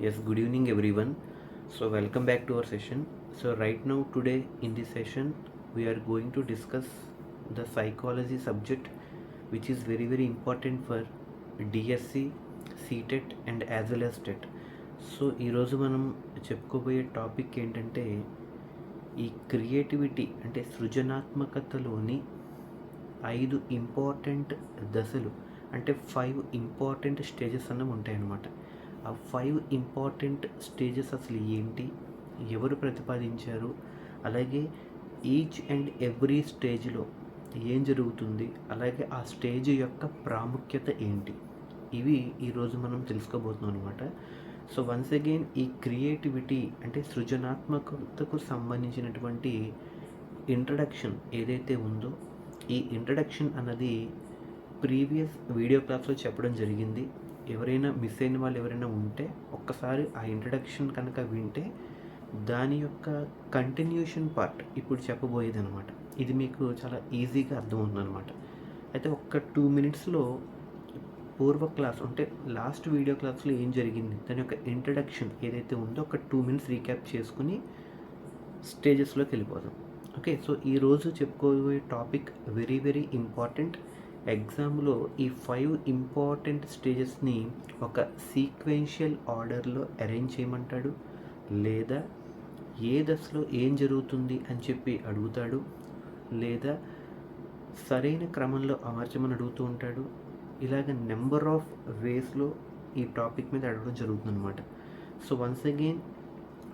Yes, good evening everyone. So, welcome back to our session. So, right now, today in this session, we are going to discuss the psychology subject, which is very, very important for DSC, CTET, and as well as TET. So ఈరోజు మనం చెప్పుకోబోయే topic ఏంటంటే ఈ creativity అంటే సృజనాత్మకతలోని ఐదు important దశలు అంటే five important stages అన్నవి ఉంటాయన్నమాట ఆ ఫైవ్ ఇంపార్టెంట్ స్టేజెస్ అసలు ఏంటి? ఎవరు ప్రతిపాదించారు? అలాగే ఈచ్ అండ్ ఎవ్రీ స్టేజ్లో ఏం జరుగుతుంది? అలాగే ఆ స్టేజ్ యొక్క ప్రాముఖ్యత ఏంటి? ఇవి ఈరోజు మనం తెలుసుకోబోతున్నాం అనమాట సో వన్స్ అగైన్ ఈ క్రియేటివిటీ అంటే సృజనాత్మకతకు సంబంధించినటువంటి ఇంట్రడక్షన్ ఏదైతే ఉందో ఈ ఇంట్రడక్షన్ అన్నది ప్రీవియస్ వీడియో క్లాస్లో చెప్పడం జరిగింది. ఎవరైనా మిస్ అయిన వాళ్ళు ఎవరైనా ఉంటే ఒక్కసారి ఆ ఇంట్రడక్షన్ కనుక వింటే దాని యొక్క కంటిన్యూషన్ పార్ట్ ఇప్పుడు చెప్పబోయేది అనమాట ఇది మీకు చాలా ఈజీగా అర్థం అనమాట అయితే ఒక్క టూ మినిట్స్లో పూర్వ క్లాస్ అంటే లాస్ట్ వీడియో క్లాస్లో ఏం జరిగింది? దాని యొక్క ఇంట్రడక్షన్ ఏదైతే ఉందో ఒక టూ మినిట్స్ రీక్యాప్ చేసుకుని స్టేజెస్లోకి వెళ్ళిపోదాం. ఓకే సో ఈరోజు చెప్పుకోబోయే టాపిక్ వెరీ వెరీ ఇంపార్టెంట్ ఎగ్జామ్లో ఈ ఫైవ్ ఇంపార్టెంట్ స్టేజెస్ని ఒక సీక్వెన్షియల్ ఆర్డర్లో అరేంజ్ చేయమంటాడు? లేదా ఏ దశలో ఏం జరుగుతుంది అని చెప్పి అడుగుతాడు? లేదా సరైన క్రమంలో అమర్చమని అడుగుతూ ఉంటాడు? ఇలాగ నెంబర్ ఆఫ్ వేస్లో ఈ టాపిక్ మీద అడగడం జరుగుతుంది అనమాట సో వన్స్ అగైన్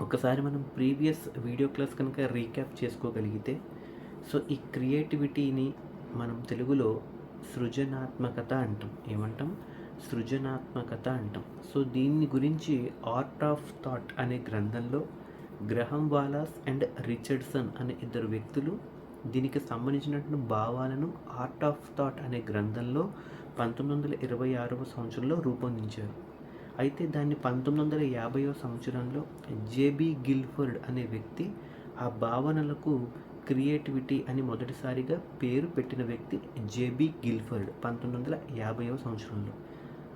ఒకసారి మనం ప్రీవియస్ వీడియో క్లాస్ కనుక రీక్యాప్ చేసుకోగలిగితే సో ఈ క్రియేటివిటీని మనం తెలుగులో సృజనాత్మకత అంటాం. ఏమంటాం? సృజనాత్మకత అంటాం. సో దీన్ని గురించి ఆర్ట్ ఆఫ్ థాట్ అనే గ్రంథంలో గ్రహం వాలాస్ అండ్ రిచర్డ్సన్ అనే ఇద్దరు వ్యక్తులు దీనికి సంబంధించినటువంటి భావాలను ఆర్ట్ ఆఫ్ థాట్ అనే గ్రంథంలో పంతొమ్మిది వందల ఇరవై ఆరవ సంవత్సరంలో రూపొందించారు. అయితే దాన్ని పంతొమ్మిది వందల యాభైవ సంవత్సరంలో జేబీ గిల్ఫర్డ్ అనే వ్యక్తి ఆ భావనలకు క్రియేటివిటీ అని మొదటిసారిగా పేరు పెట్టిన వ్యక్తి జేబీ గిల్ఫర్డ్ పంతొమ్మిది వందల యాభైవ సంవత్సరంలో.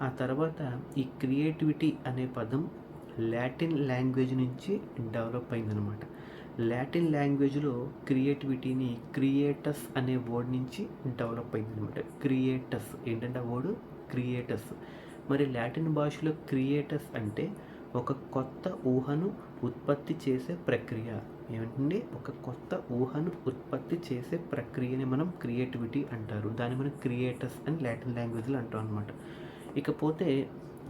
ఆ తర్వాత ఈ క్రియేటివిటీ అనే పదం లాటిన్ లాంగ్వేజ్ నుంచి డెవలప్ అయిందనమాట లాటిన్ లాంగ్వేజ్లో క్రియేటివిటీని క్రియేటస్ అనే వర్డ్ నుంచి డెవలప్ అయిందనమాట క్రియేటస్ ఏంటంటే ఆ వర్డ్? క్రియేటస్. మరి లాటిన్ భాషలో క్రియేటస్ అంటే ఒక కొత్త ఊహను ఉత్పత్తి చేసే ప్రక్రియ. ఏమంటే ఒక కొత్త ఊహను ఉత్పత్తి చేసే ప్రక్రియని మనం క్రియేటివిటీ అంటారు. దాన్ని మనం క్రియేటర్స్ అని లాటిన్ లాంగ్వేజ్లో అంటాం అనమాట ఇకపోతే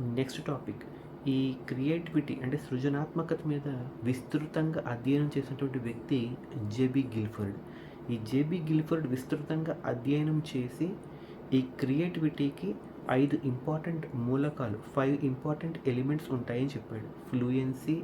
నెక్స్ట్ టాపిక్ ఈ క్రియేటివిటీ అంటే సృజనాత్మకత మీద విస్తృతంగా అధ్యయనం చేసినటువంటి వ్యక్తి జేబీ గిల్ఫర్డ్ ఈ జేబీ గిల్ఫర్డ్ విస్తృతంగా అధ్యయనం చేసి ఈ క్రియేటివిటీకి ఐదు ఇంపార్టెంట్ మూలకాలు ఫైవ్ ఇంపార్టెంట్ ఎలిమెంట్స్ ఉంటాయని చెప్పాడు. ఫ్లూయెన్సీ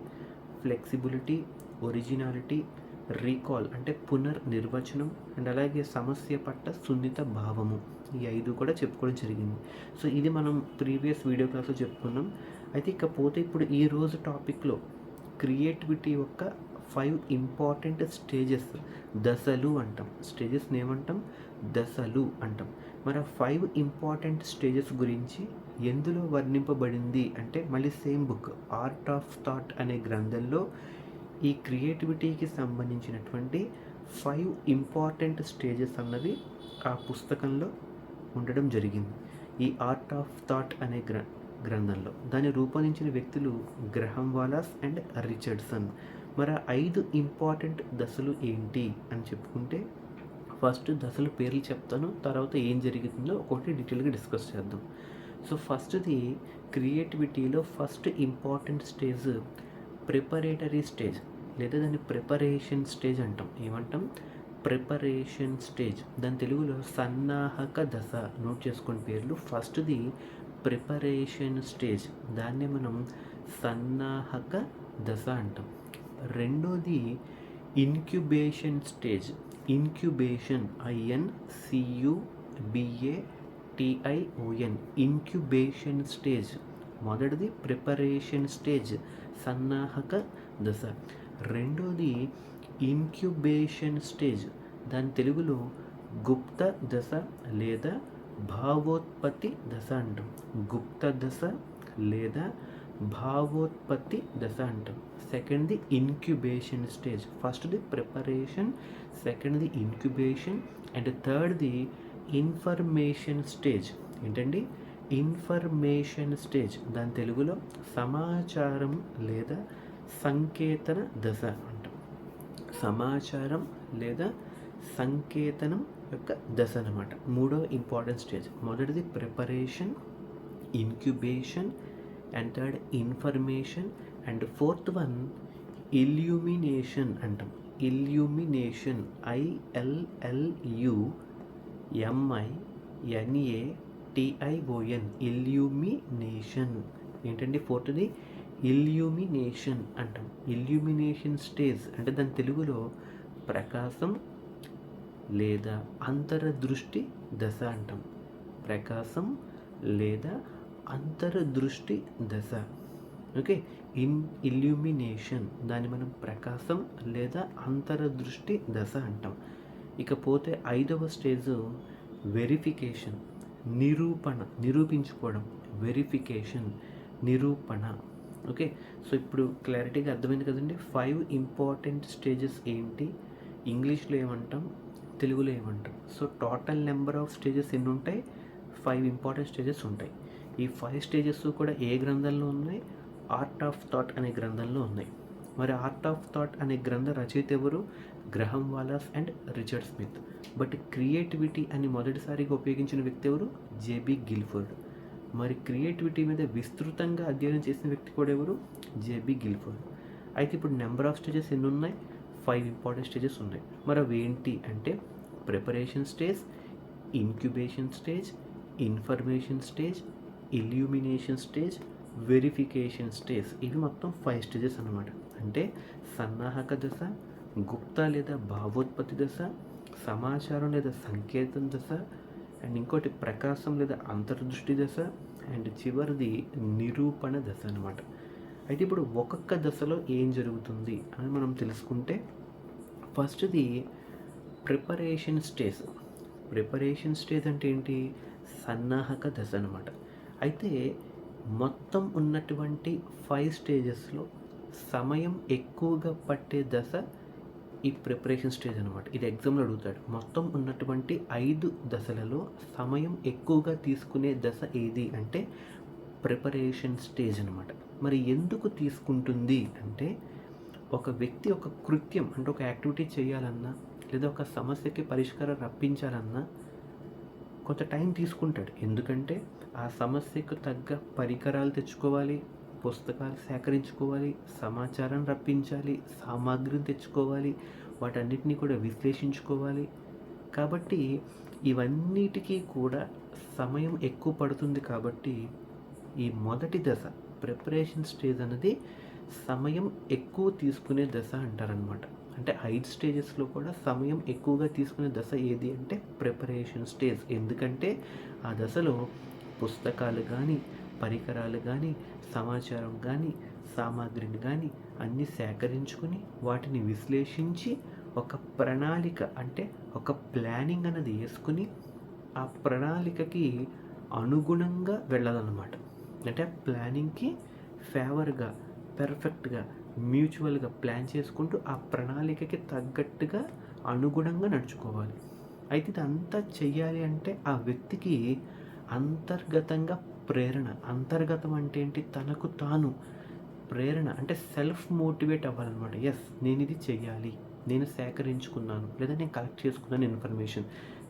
ఫ్లెక్సిబిలిటీ ఒరిజినాలిటీ రీకాల్ అంటే పునర్నిర్వచనం అండ్ అలాగే సమస్య పట్ల సున్నిత భావము. ఈ ఐదు కూడా చెప్పుకోవడం జరిగింది. సో ఇది మనం ప్రీవియస్ వీడియో క్లాస్లో చెప్పుకున్నాం. అయితే ఇకపోతే ఇప్పుడు ఈ రోజు టాపిక్లో క్రియేటివిటీ యొక్క ఫైవ్ ఇంపార్టెంట్ స్టేజెస్ దశలు అంటాం. స్టేజెస్ని ఏమంటాం దశలు అంటాం. మరి ఆ ఫైవ్ ఇంపార్టెంట్ స్టేజెస్ గురించి ఎందులో వర్ణింపబడింది అంటే మళ్ళీ same book art of thought అనే గ్రంథంలో ఈ క్రియేటివిటీకి సంబంధించినటువంటి ఫైవ్ ఇంపార్టెంట్ స్టేజెస్ అన్నవి ఆ పుస్తకంలో ఉండడం జరిగింది. ఈ ఆర్ట్ ఆఫ్ థాట్ అనే గ్ర గ్రంథంలో. దాన్ని రూపొందించిన వ్యక్తులు గ్రహం వాలాస్ అండ్ రిచర్డ్సన్. మరి ఐదు ఇంపార్టెంట్ దశలు ఏంటి అని చెప్పుకుంటే ఫస్ట్ దశల పేర్లు చెప్తాను తర్వాత ఏం జరుగుతుందో ఒకటి డీటెయిల్గా డిస్కస్ చేద్దాం. సో ఫస్ట్ది క్రియేటివిటీలో first important stage preparatory stage. లేదా దాన్ని ప్రిపరేషన్ స్టేజ్ అంటాం. ఏమంటాం? ప్రిపరేషన్ స్టేజ్ దాని తెలుగులో సన్నాహక దశ. నోట్ చేసుకుని పేర్లు. ఫస్ట్ది ప్రిపరేషన్ స్టేజ్ దాన్ని మనం సన్నాహక దశ అంటాం. రెండోది incubation stage incubation I N C U B A T I O N incubation stage మొదటిది ప్రిపరేషన్ స్టేజ్ సన్నాహక దశ. రెండోది ఇంక్యుబేషన్ స్టేజ్ దాని తెలుగులో గుప్త దశ లేదా భావోత్పత్తి దశ అంటాం. గుప్త దశ లేదా భావోత్పత్తి దశ అంటాం. సెకండ్ది ఇన్క్యుబేషన్ స్టేజ్ ఫస్ట్ది ప్రిపరేషన్ సెకండ్ది ఇన్క్యుబేషన్ అండ్ థర్డ్ది ఇన్ఫర్మేషన్ స్టేజ్ ఏంటండి? ఇన్ఫర్మేషన్ స్టేజ్ దాని తెలుగులో సమాచారం లేదా సంకేతన దశ అంటాం. సమాచారం లేదా సంకేతనం యొక్క దశ అనమాట మూడో ఇంపార్టెంట్ స్టేజ్ మొదటిది preparation incubation and third information and fourth one illumination అంటాం. Illumination I L L U M I N A T I O N illumination ఏంటండి? ఫోర్త్ది ఇల్యూమినేషన్ అంటాం. ఇల్యూమినేషన్ స్టేజ్ అంటే దాని తెలుగులో ప్రకాశం లేదా అంతరదృష్టి దశ అంటాం. ప్రకాశం లేదా అంతరదృష్టి దశ. ఓకే? ఇన్ ఇల్యూమినేషన్ దాన్ని మనం ప్రకాశం లేదా అంతరదృష్టి దశ అంటాం. ఇకపోతే ఐదవ స్టేజ్ వెరిఫికేషన్ నిరూపణ నిరూపించుకోవడం. వెరిఫికేషన్ నిరూపణ. ఓకే? సో ఇప్పుడు క్లారిటీగా అర్థమైంది కదండి. ఫైవ్ ఇంపార్టెంట్ స్టేజెస్ ఏంటి? ఇంగ్లీష్లో ఏమంటాం? తెలుగులో ఏమంటాం? So total number of stages ఎన్ని ఉంటాయి? ఫైవ్ ఇంపార్టెంట్ స్టేజెస్ ఉంటాయి. ఈ ఫైవ్ స్టేజెస్ కూడా ఏ గ్రంథంలో ఉన్నాయి? ఆర్ట్ ఆఫ్ థాట్ అనే గ్రంథంలో ఉన్నాయి. మరి ఆర్ట్ ఆఫ్ థాట్ అనే గ్రంథ రచయిత ఎవరు? Graham Wallas and Richard Smith. But creativity అని మొదటిసారిగా ఉపయోగించిన వ్యక్తి ఎవరు? J B Guilford. మరి క్రియేటివిటీ మీద విస్తృతంగా అధ్యయనం చేసిన వ్యక్తి కూడా ఎవరు? J B Guilford. అయితే ఇప్పుడు నెంబర్ ఆఫ్ స్టేజెస్ ఎన్ని ఉన్నాయి ఫైవ్ ఇంపార్టెంట్ స్టేజెస్ ఉన్నాయి. మరి అవి ఏంటి అంటే preparation stage incubation stage information stage illumination stage verification stage. ఇవి మొత్తం ఫైవ్ స్టేజెస్ అన్నమాట. అంటే సన్నాహక దశ గుప్త లేదా భావోత్పత్తి దశ సమాచారం లేదా సంకేతం దశ అండ్ ఇంకోటి ప్రకాశం లేదా అంతర్దృష్టి దశ అండ్ చివరిది నిరూపణ దశ అనమాట అయితే ఇప్పుడు ఒక్కొక్క దశలో ఏం జరుగుతుంది అని మనం తెలుసుకుంటే ఫస్ట్ది ప్రిపరేషన్ స్టేజ్. ప్రిపరేషన్ స్టేజ్ అంటే ఏంటి? సన్నాహక దశ అనమాట అయితే మొత్తం ఉన్నటువంటి ఫైవ్ స్టేజెస్లో సమయం ఎక్కువగా పట్టే దశ ఈ ప్రిపరేషన్ స్టేజ్ అనమాట ఇది ఎగ్జామ్లో అడుగుతాడు. మొత్తం ఉన్నటువంటి ఐదు దశలలో సమయం ఎక్కువగా తీసుకునే దశ ఏది అంటే ప్రిపరేషన్ స్టేజ్ అనమాట మరి ఎందుకు తీసుకుంటుంది అంటే ఒక వ్యక్తి ఒక కృత్యం అంటే ఒక యాక్టివిటీ చేయాలన్నా లేదా ఒక సమస్యకి పరిష్కారం రప్పించాలన్నా కొంత టైం తీసుకుంటాడు. ఎందుకంటే ఆ సమస్యకు తగ్గ పరికరాలు తెచ్చుకోవాలి పుస్తకాలు సేకరించుకోవాలి సమాచారం రప్పించాలి సామాగ్రిని తెచ్చుకోవాలి వాటన్నిటిని కూడా విశ్లేషించుకోవాలి. కాబట్టి ఇవన్నిటికీ కూడా సమయం ఎక్కువ పడుతుంది కాబట్టి ఈ మొదటి దశ ప్రిపరేషన్ స్టేజ్ అనేది సమయం ఎక్కువ తీసుకునే దశ అంటారనమాట అంటే ఐదు స్టేజెస్లో కూడా సమయం ఎక్కువగా తీసుకునే దశ ఏది అంటే ప్రిపరేషన్ స్టేజ్ ఎందుకంటే ఆ దశలో పుస్తకాలు కానీ పరికరాలు కానీ సమాచారం కానీ సామాగ్రిని కానీ అన్నీ సేకరించుకుని వాటిని విశ్లేషించి ఒక ప్రణాళిక అంటే ఒక ప్లానింగ్ అన్నది వేసుకుని ఆ ప్రణాళికకి అనుగుణంగా వెళ్ళాలన్నమాట. అంటే ఆ ప్లానింగ్కి ఫేవర్గా పెర్ఫెక్ట్గా మ్యూచువల్గా ప్లాన్ చేసుకుంటూ ఆ ప్రణాళికకి తగ్గట్టుగా అనుగుణంగా నడుచుకోవాలి. అయితే ఇదంతా చెయ్యాలి అంటే ఆ వ్యక్తికి అంతర్గతంగా ప్రేరణ అంతర్గతం అంటే ఏంటి? తనకు తాను ప్రేరణ అంటే సెల్ఫ్ మోటివేట్ అవ్వాలన్నమాట. ఎస్ నేను ఇది చెయ్యాలి నేను సేకరించుకున్నాను లేదా నేను కలెక్ట్ చేసుకున్నాను ఇన్ఫర్మేషన్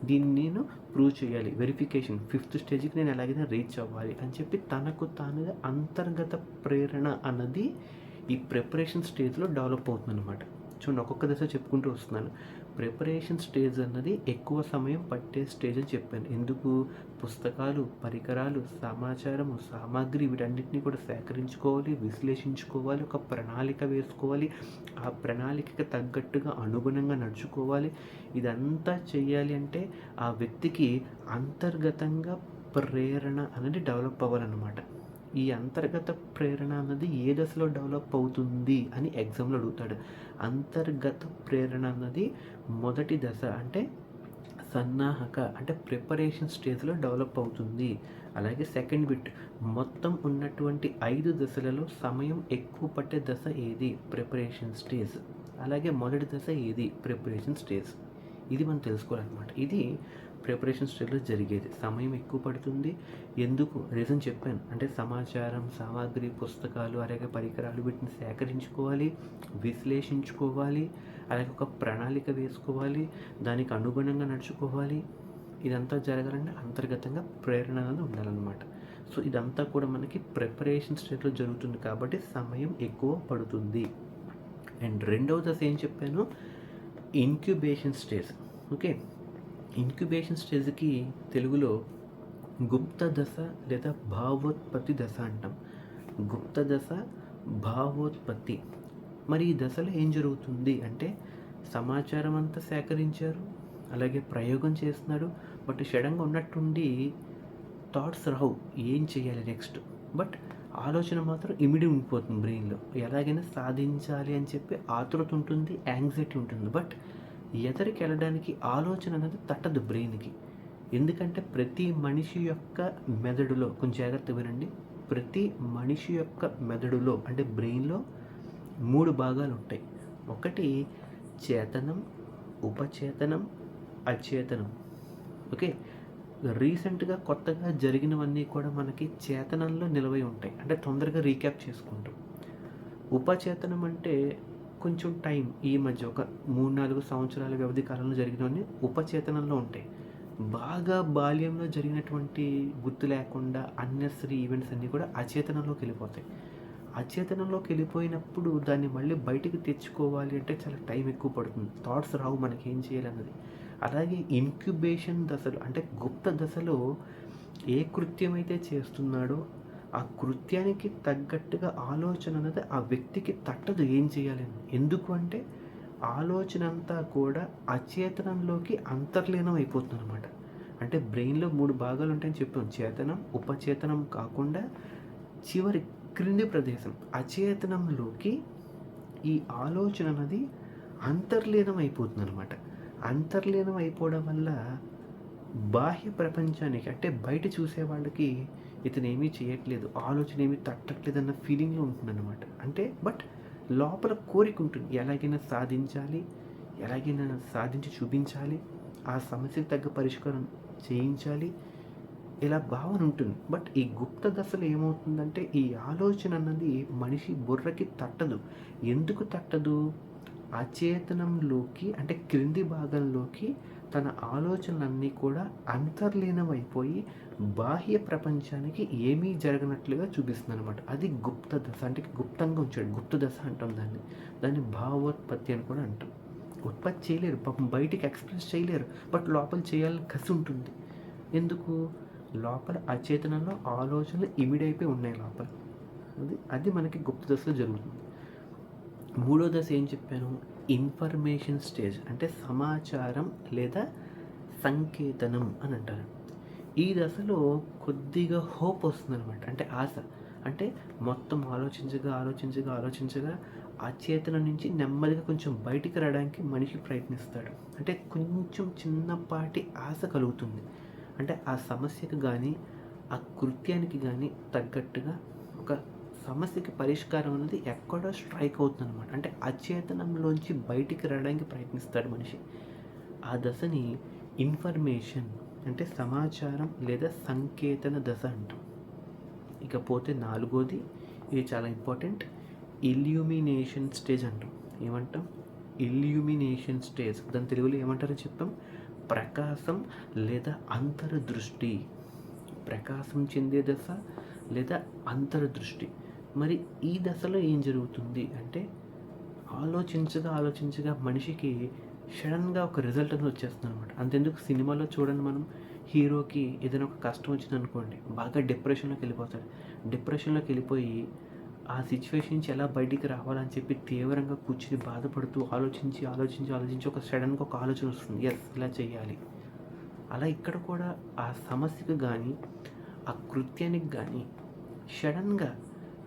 దీన్ని నేను ప్రూవ్ చేయాలి వెరిఫికేషన్ ఫిఫ్త్ స్టేజ్కి నేను ఎలాగైనా రీచ్ అవ్వాలి అని చెప్పి తనకు తానుగా అంతర్గత ప్రేరణ అన్నది ఈ ప్రిపరేషన్ స్టేజ్లో డెవలప్ అవుతుంది అనమాట చూడండి ఒక్కొక్క దశ చెప్పుకుంటూ వస్తున్నాను. ప్రిపరేషన్ స్టేజ్ అన్నది ఎక్కువ సమయం పట్టే స్టేజ్ అని చెప్పాను. ఎందుకు? పుస్తకాలు పరికరాలు సమాచారము సామాగ్రి వీటన్నిటిని కూడా సేకరించుకోవాలి విశ్లేషించుకోవాలి ఒక ప్రణాళిక వేసుకోవాలి. ఆ ప్రణాళికకి తగ్గట్టుగా అనుగుణంగా నడుచుకోవాలి. ఇదంతా చేయాలి అంటే ఆ వ్యక్తికి అంతర్గతంగా ప్రేరణ అనేది డెవలప్ అవ్వాలన్నమాట. ఈ అంతర్గత ప్రేరణ అన్నది ఏ దశలో డెవలప్ అవుతుంది అని ఎగ్జామ్లో అడుగుతాడు. అంతర్గత ప్రేరణ అన్నది మొదటి దశ అంటే సన్నాహక అంటే ప్రిపరేషన్ స్టేజ్లో డెవలప్ అవుతుంది. అలాగే సెకండ్ బిట్ మొత్తం ఉన్నటువంటి ఐదు దశలలో సమయం ఎక్కువ పట్టే దశ ఏది? Preparation stage. అలాగే మొదటి దశ ఏది? Preparation stage. ఇది మనం తెలుసుకోవాలన్నమాట. ఇది ప్రిపరేషన్ స్టేజ్లో జరిగేది. సమయం ఎక్కువ పడుతుంది. ఎందుకు? రీజన్ చెప్పాను. అంటే సమాచారం సామాగ్రి పుస్తకాలు అలాగే పరికరాలు వీటిని సేకరించుకోవాలి విశ్లేషించుకోవాలి అలాగే ఒక ప్రణాళిక వేసుకోవాలి దానికి అనుగుణంగా నడుచుకోవాలి. ఇదంతా జరగాలంటే అంతర్గతంగా ప్రేరణ అనేది ఉండాలన్నమాట. సో ఇదంతా కూడా మనకి ప్రిపరేషన్ స్టేజ్లో జరుగుతుంది కాబట్టి సమయం ఎక్కువ పడుతుంది. అండ్ రెండవ దశ ఏం చెప్పాను? Incubation stage. ఓకే? ఇన్క్యుబేషన్ స్టేజ్కి తెలుగులో గుప్త దశ లేదా భావోత్పత్తి దశ అంటాం. గుప్త దశ భావోత్పత్తి. మరి ఈ దశలో ఏం జరుగుతుంది అంటే సమాచారం అంతా సేకరించారు అలాగే ప్రయోగం చేస్తున్నారు బట్ షడంగా ఉన్నట్టుండి థాట్స్ రావు ఏం చేయాలి నెక్స్ట్? బట్ ఆలోచన మాత్రం ఇమిడి ఉండిపోతుంది బ్రెయిన్లో. ఎలాగైనా సాధించాలి అని చెప్పి ఆతురత ఉంటుంది యాంగ్జైటీ ఉంటుంది. బట్ ఎదరికి వెళ్ళడానికి ఆలోచన అనేది తట్టదు బ్రెయిన్కి. ఎందుకంటే ప్రతి మనిషి యొక్క మెదడులో కొంచెం జాగ్రత్త వినండి. ప్రతి మనిషి యొక్క మెదడులో అంటే బ్రెయిన్లో మూడు భాగాలు ఉంటాయి. ఒకటి చేతనం ఉపచేతనం అచేతనం. ఓకే? రీసెంట్గా కొత్తగా జరిగినవన్నీ కూడా మనకి చేతనంలో నిలవై ఉంటాయి. అంటే తొందరగా రీక్యాప్ చేసుకుంటాం. ఉపచేతనం అంటే కొంచెం టైం ఈ మధ్య ఒక మూడు నాలుగు సంవత్సరాల వ్యవధి కాలంలో జరిగినవన్నీ ఉపచేతనంలో ఉంటాయి. బాగా బాల్యంలో జరిగినటువంటి గుర్తు లేకుండా అన్నెసరీ ఈవెంట్స్ అన్నీ కూడా అచేతనంలోకి వెళ్ళిపోతాయి. అచేతనంలోకి వెళ్ళిపోయినప్పుడు దాన్ని మళ్ళీ బయటికి తెచ్చుకోవాలి అంటే చాలా టైం ఎక్కువ పడుతుంది. థాట్స్ రావు మనకి ఏం చేయాలన్నది. అలాగే ఇంక్యుబేషన్ దశలు అంటే గుప్త దశలో ఏ కృత్యం అయితే చేస్తున్నాడో ఆ కృత్యానికి తగ్గట్టుగా ఆలోచన అన్నది ఆ వ్యక్తికి తట్టదు ఏం చేయాలని. ఎందుకు అంటే ఆలోచన అంతా కూడా అచేతనంలోకి అంతర్లీనం అయిపోతుంది అనమాట అంటే బ్రెయిన్లో మూడు భాగాలు ఉంటాయని చెప్పాం. చేతనం ఉపచేతనం కాకుండా చివరి క్రింది ప్రదేశం. అచేతనంలోకి ఈ ఆలోచన అనేది అంతర్లీనం అయిపోతుంది అనమాట అంతర్లీనం అయిపోవడం వల్ల బాహ్య ప్రపంచానికి అంటే బయట చూసే వాళ్ళకి ఇతను ఏమీ చేయట్లేదు ఆలోచన ఏమీ తట్టట్లేదు అన్న ఫీలింగ్లో ఉంటుందన్నమాట. అంటే బట్ లోపల కోరిక ఉంటుంది. ఎలాగైనా సాధించాలి ఎలాగైనా సాధించి చూపించాలి ఆ సమస్యకు తగ్గ పరిష్కారం చేయించాలి ఇలా భావన ఉంటుంది. బట్ ఈ గుప్త దశలో ఏమవుతుందంటే ఈ ఆలోచన అన్నది మనిషి బుర్రకి తట్టదు. ఎందుకు తట్టదు? అచేతనంలోకి అంటే క్రింది భాగంలోకి తన ఆలోచనలన్నీ కూడా అంతర్లీనమైపోయి బాహ్య ప్రపంచానికి ఏమీ జరగనట్లుగా చూపిస్తుంది అనమాట అది గుప్త దశ అంటే గుప్తంగా ఉంచాడు. గుప్త దశ అంటాం దాన్ని. దాన్ని భావోత్పత్తి అని కూడా అంటాం. ఉత్పత్తి చేయలేరు. పాపం బయటికి ఎక్స్ప్రెస్ చేయలేరు. బట్ లోపల చేయాలని కసి ఉంటుంది. ఎందుకు? లోపల అచేతనంలో ఆలోచనలు ఇమిడైపోయి ఉన్నాయి లోపల. అది అది మనకి గుప్త దశలో జరుగుతుంది. మూడో దశ ఏం చెప్పాను? ఇన్ఫర్మేషన్ స్టేజ్ అంటే సమాచారం లేదా సంకేతనం అని అంటారు. ఈ దశలో కొద్దిగా హోప్ వస్తుందన్నమాట. అంటే ఆశ. అంటే మొత్తం ఆలోచించగా ఆలోచించగా ఆలోచించగా ఆ చేతన నుంచి నెమ్మదిగా కొంచెం బయటికి రావడానికి మనిషి ప్రయత్నిస్తాడు. అంటే కొంచెం చిన్నపాటి ఆశ కలుగుతుంది. అంటే ఆ సమస్యకు కానీ ఆ కృత్యానికి కానీ తగ్గట్టుగా సమస్యకి పరిష్కారం అనేది ఎక్కడో స్ట్రైక్ అవుతుంది అనమాట అంటే అచేతనంలోంచి బయటికి రావడానికి ప్రయత్నిస్తాడు మనిషి. ఆ దశని ఇన్ఫర్మేషన్ అంటే సమాచారం లేదా సంకేతన దశ అంటాం. ఇకపోతే నాలుగోది ఇది చాలా ఇంపార్టెంట్. ఇల్యూమినేషన్ స్టేజ్ అంటాం. ఏమంటాం? Illumination stage. దాని తెలుగులో ఏమంటారో చెప్తాం? ప్రకాశం లేదా అంతర్దృష్టి. ప్రకాశం చెందే దశ లేదా అంతర్దృష్టి. మరి ఈ దశలో ఏం జరుగుతుంది అంటే ఆలోచించగా ఆలోచించగా మనిషికి సడన్గా ఒక రిజల్ట్ అనేది వచ్చేస్తుంది అనమాట అంతెందుకు సినిమాలో చూడండి మనం హీరోకి ఏదైనా ఒక కష్టం వచ్చింది అనుకోండి బాగా డిప్రెషన్లోకి వెళ్ళిపోతాడు. డిప్రెషన్లోకి వెళ్ళిపోయి ఆ సిచ్యువేషన్ నుంచి ఎలా బయటికి రావాలని చెప్పి తీవ్రంగా కూర్చుని బాధపడుతూ ఆలోచించి ఆలోచించి ఆలోచించి ఒక సడన్గా ఒక ఆలోచన వస్తుంది. ఎస్ ఇలా చేయాలి అలా ఇక్కడ కూడా ఆ సమస్యకు కానీ ఆ కృత్యానికి కానీ సడన్గా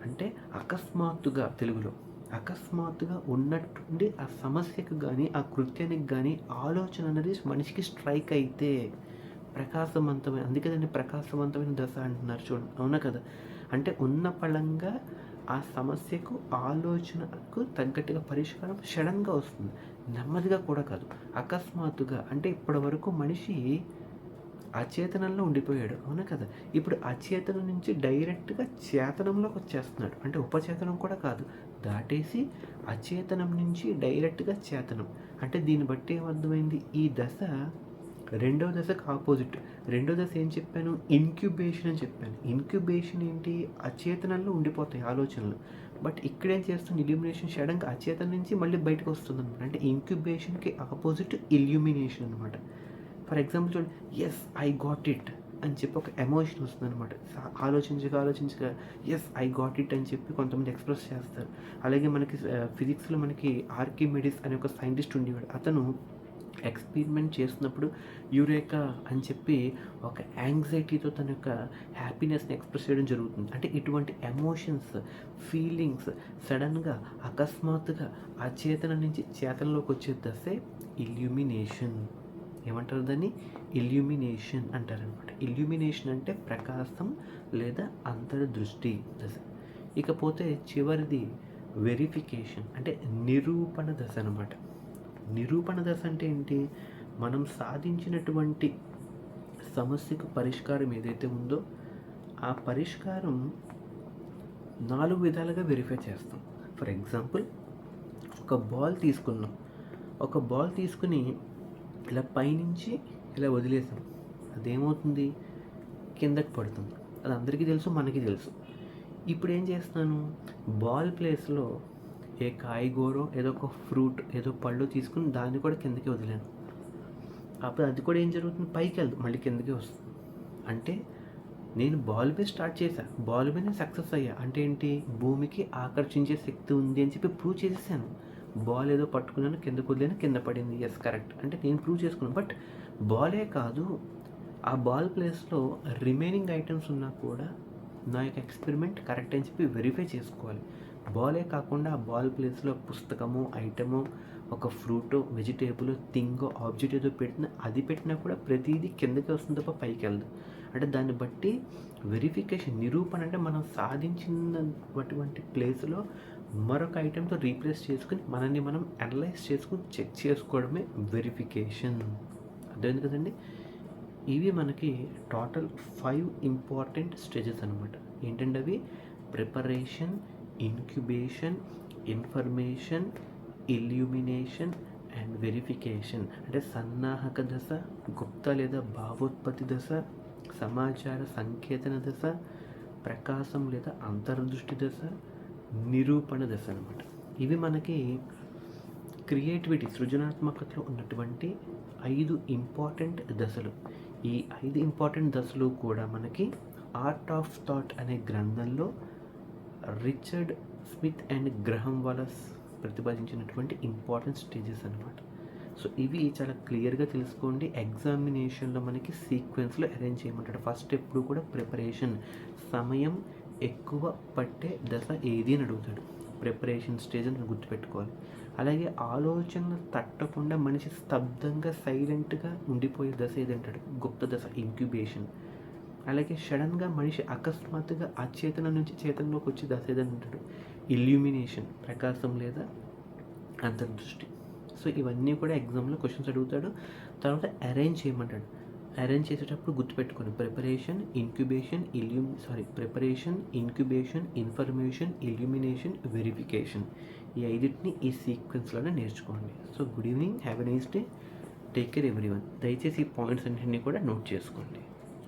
అంటే అకస్మాత్తుగా తెలుగులో అకస్మాత్తుగా ఉన్నట్టుండి ఆ సమస్యకు కానీ ఆ కృత్యానికి కానీ ఆలోచన అనేది మనిషికి స్ట్రైక్ అయితే ప్రకాశవంతమైన అందుకే దాన్ని ప్రకాశవంతమైన దశ అంటున్నారు చూడండి. అవునా కదా? అంటే ఉన్న పళంగా ఆ సమస్యకు ఆలోచనకు తగ్గట్టుగా పరిష్కారం సడన్గా వస్తుంది. నెమ్మదిగా కూడా కాదు. అకస్మాత్తుగా అంటే ఇప్పటి వరకు మనిషి అచేతనంలో ఉండిపోయాడు. అవునా కదా? ఇప్పుడు అచేతనం నుంచి డైరెక్ట్గా చేతనంలోకి వచ్చేస్తున్నాడు. అంటే ఉపచేతనం కూడా కాదు. దాటేసి అచేతనం నుంచి డైరెక్ట్గా చేతనం. అంటే దీన్ని బట్టి ఏమర్థమైంది? ఈ దశ రెండవ దశకు ఆపోజిట్. రెండో దశ ఏం చెప్పాను? ఇన్క్యుబేషన్ అని చెప్పాను. ఇన్క్యుబేషన్ ఏంటి? అచేతనంలో ఉండిపోతాయి ఆలోచనలు. బట్ ఇక్కడేం చేస్తుంది? ఇల్యూమినేషన్ చేయడానికి అచేతనం నుంచి మళ్ళీ బయటకు వస్తుంది అనమాట అంటే ఇంక్యుబేషన్కి ఆపోజిట్ ఇల్యూమినేషన్ అనమాట ఫర్ ఎగ్జాంపుల్ చూడండి ఎస్ ఐ గాట్ ఇట్ అని చెప్పి ఒక ఎమోషన్ వస్తుంది అనమాట ఆలోచించగా ఆలోచించగా ఎస్ ఐ గాట్ ఇట్ అని చెప్పి కొంతమంది ఎక్స్ప్రెస్ చేస్తారు. అలాగే మనకి ఫిజిక్స్లో మనకి ఆర్కిమెడిస్ అనే ఒక సైంటిస్ట్ ఉండేవాడు. అతను ఎక్స్పెరిమెంట్ చేస్తున్నప్పుడు యూరేకా అని చెప్పి ఒక యాంగ్జైటీతో తన యొక్క హ్యాపీనెస్ని ఎక్స్ప్రెస్ చేయడం జరుగుతుంది. అంటే ఇటువంటి ఎమోషన్స్ ఫీలింగ్స్ సడన్గా అకస్మాత్తుగా ఆ చేతన నుంచి చేతనలోకి వచ్చే దశే ఇల్యూమినేషన్. ఏమంటారు దాన్ని? ఇల్యూమినేషన్ అంటారనమాట. ఇల్యూమినేషన్ అంటే ప్రకాశం లేదా అంతర్దృష్టి. దశ. ఇకపోతే చివరిది వెరిఫికేషన్ అంటే నిరూపణ దశ అనమాట. నిరూపణ దశ అంటే ఏంటి? మనం సాధించినటువంటి సమస్యకు పరిష్కారం ఏదైతే ఉందో ఆ పరిష్కారం నాలుగు విధాలుగా వెరిఫై చేస్తాం. ఫర్ ఎగ్జాంపుల్ ఒక బాల్ తీసుకున్నాం ఒక బాల్ తీసుకుని ఇలా పైనుంచి ఇలా వదిలేసాం. అదేమవుతుంది? కిందకి పడుతుంది. అది అందరికీ తెలుసు మనకి తెలుసు. ఇప్పుడు ఏం చేస్తాను బాల్ ప్లేస్లో ఏ కాయగూరో ఏదో ఒక ఫ్రూట్ ఏదో పళ్ళు తీసుకుని దాన్ని కూడా కిందకి వదిలాను. అప్పుడు అది కూడా ఏం జరుగుతుంది? పైకి వెళ్తుంది. మళ్ళీ కిందకి వస్తుంది. అంటే నేను బాల్ మీద స్టార్ట్ చేశాను బాల్ మీద సక్సెస్ అయ్యా. అంటే ఏంటి? భూమికి ఆకర్షించే శక్తి ఉంది అని చెప్పి ప్రూవ్ చేసేసాను. బాల్ ఏదో పట్టుకున్నాను కింద కుదిలేను కింద పడింది. ఎస్ కరెక్ట్ అంటే నేను ప్రూవ్ చేసుకున్నాను. బట్ బాలే కాదు ఆ బాల్ ప్లేస్లో రిమైనింగ్ ఐటమ్స్ ఉన్నా కూడా నా యొక్క ఎక్స్పెరిమెంట్ కరెక్ట్ అని చెప్పి వెరిఫై చేసుకోవాలి. బాలే కాకుండా ఆ బాల్ ప్లేస్లో పుస్తకము ఐటము ఒక ఫ్రూటో వెజిటేబుల్ థింగో ఆబ్జెక్ట్ ఏదో పెట్టినా అది పెట్టినా కూడా ప్రతిదీ కిందకి వస్తుంది తప్ప పైకి వెళ్ళదు. అంటే దాన్ని బట్టి వెరిఫికేషన్ నిరూపణ అంటే మనం సాధించినటువంటి ప్లేస్లో మరొక ఐటెంతో రీప్లేస్ చేసుకుని మనల్ని మనం అనలైజ్ చేసుకుని చెక్ చేసుకోవడమే వెరిఫికేషన్ అర్థమైంది కదండి? ఇవి మనకి టోటల్ ఫైవ్ ఇంపార్టెంట్ స్టేజెస్ అనమాట ఏంటంటే అవి? Preparation incubation information illumination and verification అంటే సన్నాహక దశ గుప్త లేదా భావోత్పత్తి దశ సమాచార సంకేతన దశ ప్రకాశం లేదా అంతర్దృష్టి దశ నిరూపణ దశ అనమాట ఇవి మనకి క్రియేటివిటీ సృజనాత్మకతలో ఉన్నటువంటి ఐదు ఇంపార్టెంట్ దశలు. ఈ ఐదు ఇంపార్టెంట్ దశలు కూడా మనకి ఆర్ట్ ఆఫ్ థాట్ అనే గ్రంథంలో Richard Smith and Graham Wallas ప్రతిపాదించినటువంటి important stages అనమాట సో ఇవి చాలా క్లియర్గా తెలుసుకోండి. ఎగ్జామినేషన్లో మనకి సీక్వెన్స్లో అరేంజ్ చేయమంటాడు. ఫస్ట్ ఎప్పుడు కూడా ప్రిపరేషన్ సమయం ఎక్కువ పట్టే దశ ఏది అని అడుగుతాడు. ప్రిపరేషన్ స్టేజ్ అని గుర్తుపెట్టుకోవాలి. అలాగే ఆలోచన తట్టకుండా మనిషి స్తబ్దంగా సైలెంట్గా ఉండిపోయే దశ ఏదంటాడు గుప్త దశ ఇంక్యుబేషన్ అలాగే సడన్గా మనిషి అకస్మాత్తుగా అచేతన నుంచి చేతనలోకి వచ్చి దశ ఏదంటాడు అంటాడు? ఇల్యూమినేషన్ ప్రకాశం లేదా అంతర్దృష్టి. సో ఇవన్నీ కూడా ఎగ్జామ్లో క్వశ్చన్స్ అడుగుతాడు. తర్వాత అరేంజ్ చేయమంటాడు. అరేంజ్ చేసేటప్పుడు గుర్తుపెట్టుకోండి. Preparation incubation ఇల్యూమి sorry preparation incubation information illumination verification ఈ ఐదుటిని ఈ సీక్వెన్స్లోనే నేర్చుకోండి. So good evening have a nice day take care everyone దయచేసి ఈ పాయింట్స్ అన్నింటినీ కూడా నోట్ చేసుకోండి.